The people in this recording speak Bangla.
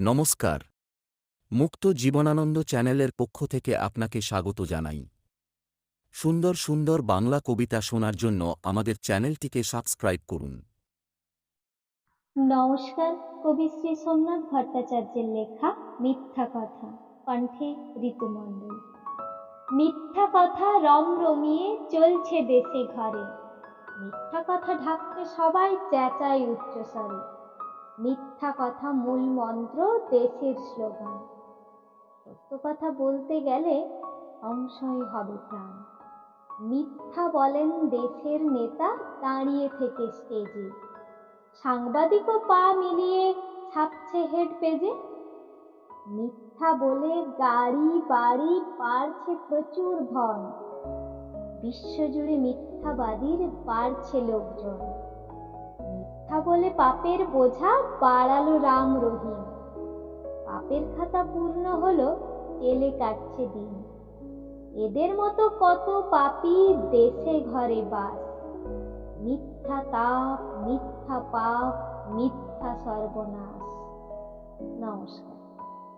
নমস্কার। মুক্ত জীবনানন্দ চ্যানেলের পক্ষ থেকে আপনাকে স্বাগত জানাই। সুন্দর সুন্দর বাংলা কবিতা শোনার জন্য আমাদের চ্যানেলটিকে সাবস্ক্রাইব করুন। নমস্কার, কবি শ্রী সোমনাথ ভট্টাচার্যের লেখা মিথ্যা কথা, কণ্ঠে ঋতুমণ্ডল। মিথ্যা কথা রম রমিয়ে চলছে দেশে ঘরে। মিথ্যা কথা ঢাকতে সবাই চেঁচায় উচ্চস্বরে। মিথ্যা কথা মূল মন্ত্র দেশের স্লোগান। সত্য কথা বলতে গেলে সংশয় হবে প্রাণ। মিথ্যা বলেন দেশের নেতা দাঁড়িয়ে থেকে স্টেজে। সাংবাদিকও পা মিলিয়ে ছাপছে হেড পেজে। মিথ্যা বলে গাড়ি, বাড়ি বাড়ছে প্রচুর ধন। বিশ্বজুড়ে মিথ্যাবাদীর বাড়ছে লোকজন। মিথ্যা বলে পাপের বোঝা বাড়ালো রাম রহিম। পাপের খাতা পূর্ণ হলো, জেলে কাটছে দিন। এদের মতো কত পাপি দেশে ঘরে বাস। মিথ্যা তাপ, মিথ্যা পাপ, মিথ্যা সর্বনাশ। নমস্কার।